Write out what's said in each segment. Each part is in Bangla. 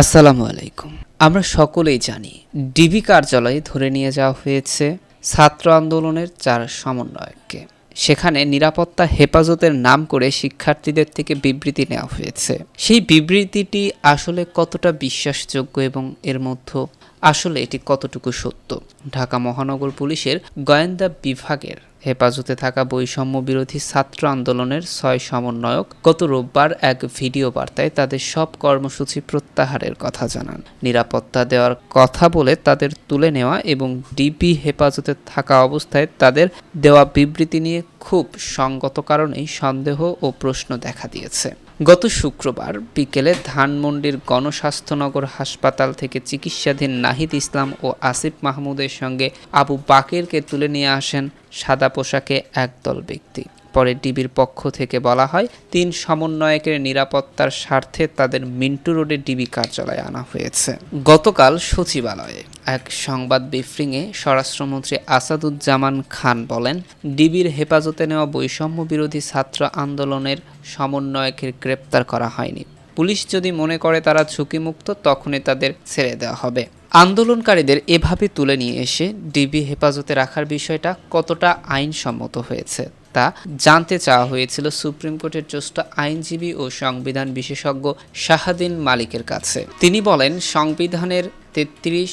আসসালামু আলাইকুম। আমরা সকলেই জানি, ডিবি কার্যালয়ে ধরে নিয়ে যাওয়া হয়েছে ছাত্র আন্দোলনের চার সমন্বয়ককে। সেখানে নিরাপত্তা হেফাজতের নাম করে শিক্ষার্থীদের থেকে বিবৃতি নেওয়া হয়েছে। সেই বিবৃতিটি আসলে কতটা বিশ্বাসযোগ্য এবং এর মধ্যে আসলে এটি কতটুকু সত্য? ঢাকা মহানগর পুলিশের গোয়েন্দা বিভাগের হেফাজতে থাকা বৈষম্য বিরোধী ছাত্র আন্দোলনের ছয় সমন্বয়ক গত রোববার এক ভিডিও বার্তায় তাদের সব কর্মসূচি প্রত্যাহারের কথা জানান। নিরাপত্তা দেওয়ার কথা বলে তাদের তুলে নেওয়া এবং ডিবি হেফাজতে থাকা অবস্থায় তাদের দেওয়া বিবৃতি নিয়ে খুব সঙ্গত কারণেই সন্দেহ ও প্রশ্ন দেখা দিয়েছে। গত শুক্রবার বিকেলে ধানমন্ডির গণস্বাস্থ্যনগর হাসপাতাল থেকে চিকিৎসাধীন নাহিদ ইসলাম ও আসিফ মাহমুদের সঙ্গে আবু বাকেরকে তুলে নিয়ে আসেন সাদা পোশাকে একদল ব্যক্তি। পরে ডিবির পক্ষ থেকে বলা হয়, তিন সমন্বয়কের নিরাপত্তার স্বার্থে তাদের মিন্টু রোডে ডিবি কার্যালয়ে আনা হয়েছে। গতকাল সচিবালয়ে এক সংবাদ ব্রিফিংয়ে স্বরাষ্ট্রমন্ত্রী আসাদুজ্জামান খান বলেন, ডিবির হেফাজতে নেওয়া বৈষম্য বিরোধী ছাত্র আন্দোলনের সমন্বয়কের গ্রেপ্তার করা হয়নি। পুলিশ যদি মনে করে তারা ঝুঁকিমুক্ত, তখনই তাদের ছেড়ে দেওয়া হবে। আন্দোলনকারীদের এভাবে তুলে নিয়ে এসে ডিবি হেফাজতে রাখার বিষয়টা কতটা আইনসম্মত হয়েছে তা জানতে চাওয়া হয়েছিল সুপ্রিম কোর্টের জ্যেষ্ঠ আইনজীবী ও সংবিধান বিশেষজ্ঞ শাহাদিন মালিকের কাছে। তিনি বলেন, সংবিধানের তেত্রিশ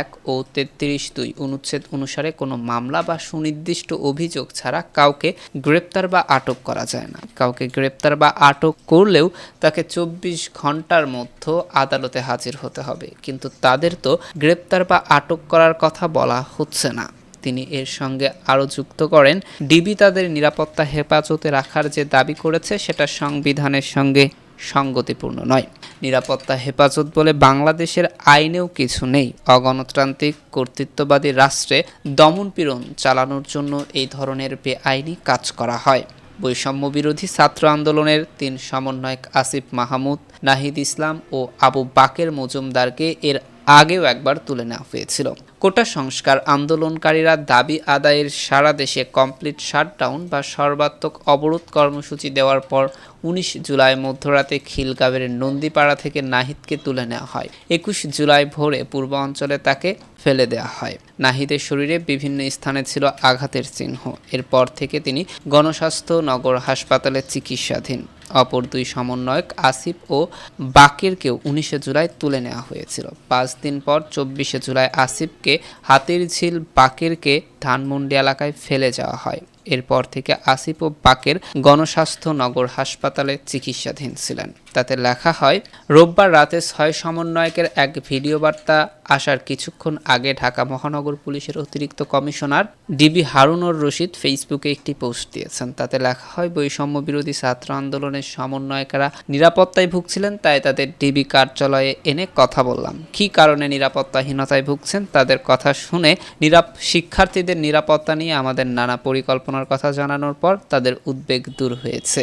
এক ও তেত্রিশ দুই অনুচ্ছেদ অনুসারে কোনো মামলা বা সুনির্দিষ্ট অভিযোগ ছাড়া কাউকে গ্রেপ্তার বা আটক করা যায় না। কাউকে গ্রেপ্তার বা আটক করলেও তাকে চব্বিশ ঘণ্টার মধ্যে আদালতে হাজির হতে হবে। কিন্তু তাদের তো গ্রেপ্তার বা আটক করার কথা বলা হচ্ছে না। তিনি এর সঙ্গে আরও যুক্ত করেন। ডিবি তাদের নিরাপত্তা হেফাজতে রাখার যে দাবি করেছে, সেটা সংবিধানের সঙ্গে সঙ্গতিপূর্ণ নয়। নিরাপত্তা হেফাজত বলে বাংলাদেশের আইনেও কিছু নেই। অগণতান্ত্রিক কর্তৃত্ববাদী রাষ্ট্রে দমনপীড়ন চালানোর জন্য এই ধরনের বেআইনি কাজ করা হয়। বৈষম্য বিরোধী ছাত্র আন্দোলনের তিন সমন্বয়ক আসিফ মাহমুদ, নাহিদ ইসলাম ও আবু বাকের মজুমদারকে এর আগেও একবার তুলে নেওয়া হয়েছিল। কোটা সংস্কার আন্দোলনকারীরা দাবি আদায়ের সারা দেশে কমপ্লিট শাটডাউন বা সর্বাত্মক অবরোধ কর্মসূচি দেওয়ার পর উনিশ জুলাই মধ্যরাতে খিলগাঁবের নন্দীপাড়া থেকে নাহিদকে তুলে নেওয়া হয়। একুশ জুলাই ভোরে পূর্ব অঞ্চলে তাকে ফেলে দেওয়া হয়। নাহিদের শরীরে বিভিন্ন স্থানে ছিল আঘাতের চিহ্ন। এরপর থেকে তিনি গণস্বাস্থ্য নগর হাসপাতালে চিকিৎসাধীন। অপর দুই সমন্বয়ক আসিফ ও বাকেরকেও উনিশে জুলাই তুলে নেওয়া হয়েছিল। পাঁচ দিন পর চব্বিশে জুলাই আসিফকে হাতির ঝিল বাকেরকে ধানমন্ডি এলাকায় ফেলে যাওয়া হয়। এরপর থেকে আসিফ ও বাকের গণস্বাস্থ্য নগর হাসপাতালে চিকিৎসাধীন ছিলেন। তাতে লেখা হয়, রোববার রাতে ছয় সমন্বয়কের এক ভিডিও বার্তা আসার কিছুক্ষণ আগে ঢাকা মহানগর পুলিশের অতিরিক্ত কমিশনার ডিবি হারুনুর রশিদ ফেসবুকে একটি পোস্ট দিয়েছেন। তাতে লেখা হয়, বৈষম্য বিরোধী ছাত্র আন্দোলনের সমন্বয়কেরা নিরাপত্তায় ভুগছিলেন, তাই তাদের ডিবি কার্যালয়ে এনে কথা বললাম। কী কারণে নিরাপত্তাহীনতায় ভুগছেন, তাদের কথা শুনে নিরাপ শিক্ষার্থীদের নিরাপত্তা নিয়ে আমাদের নানা পরিকল্পনার কথা জানানোর পর তাদের উদ্বেগ দূর হয়েছে।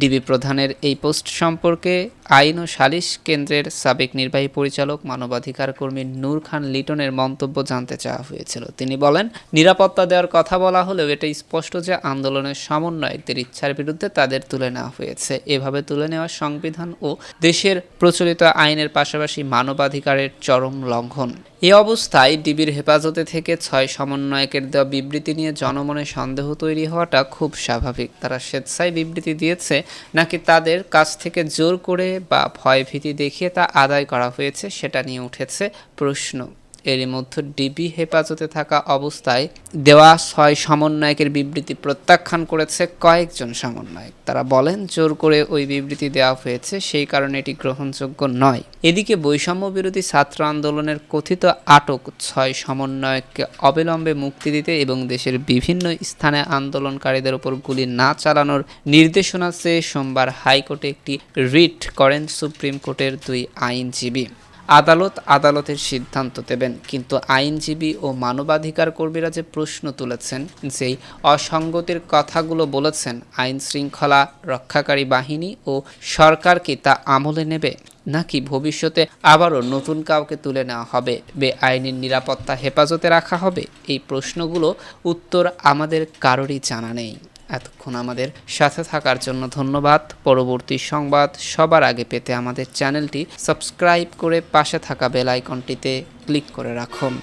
ডিবি প্রধানের এই পোস্ট সম্পর্কে আইন ও সালিশ কেন্দ্রের সাবেক নির্বাহী পরিচালক, মানবাধিকার কর্মী নূর খান লিটনের মন্তব্য জানতে চাওয়া হয়েছিল। তিনি বলেন, নিরাপত্তা দেওয়ার কথা বলা হলেও এটা স্পষ্ট যে আন্দোলনের সমন্বয়কদের ইচ্ছার বিরুদ্ধে তাদের তুলে নেওয়া হয়েছে। এভাবে তুলে নেওয়া সংবিধান ও দেশের প্রচলিত আইনের পাশাপাশি মানবাধিকারের চরম লঙ্ঘন। এ অবস্থায় ডিবির হেফাজতে থেকে ছয় সমন্বয়কের দেওয়া বিবৃতি নিয়ে জনমনে সন্দেহ তৈরি হওয়াটা খুব স্বাভাবিক। তারা স্বেচ্ছায় বিবৃতি দিয়েছে, নাকি তাদের কাছ থেকে জোর করে বা ভয়ভীতি দেখিয়ে তা আদায় করা হয়েছে সেটা নিয়ে উঠেছে প্রশ্ন। এরই মধ্যে ডিবি হেফাজতে থাকা অবস্থায় দেওয়া ছয় সমন্বয়কের বিবৃতি প্রত্যাখ্যান করেছে কয়েকজন সমন্বয়ক। তারা বলেন, জোর করে ওই বিবৃতি দেওয়া হয়েছে, সেই কারণে এটি গ্রহণযোগ্য নয়। এদিকে বৈষম্য বিরোধী ছাত্র আন্দোলনের কথিত আটক ছয় সমন্বয়ককে অবিলম্বে মুক্তি দিতে এবং দেশের বিভিন্ন স্থানে আন্দোলনকারীদের উপর গুলি না চালানোর নির্দেশনা চেয়ে সোমবার হাইকোর্টে একটি রিট করেন সুপ্রিম কোর্টের দুই আইনজীবী। আদালত আদালতের সিদ্ধান্ত দেবেন, কিন্তু আইনজীবী ও মানবাধিকার কর্মীরা যে প্রশ্ন তুলেছেন যেই অসঙ্গতির কথাগুলো বলেছেন আইন শৃঙ্খলা রক্ষাকারী বাহিনী ও সরকার কি তা আমলে নেবে, নাকি ভবিষ্যতে আবারও নতুন কাউকে তুলে নেওয়া হবে বেআইনি নিরাপত্তা হেফাজতে রাখা হবে? এই প্রশ্নগুলো উত্তর আমাদের কারোরই জানা নেই। এতক্ষণ আমাদের সাথে থাকার জন্য ধন্যবাদ। পরবর্তী সংবাদ সবার আগে পেতে আমাদের চ্যানেলটি সাবস্ক্রাইব করে পাশে থাকা বেল আইকনটিতে ক্লিক করে রাখুন।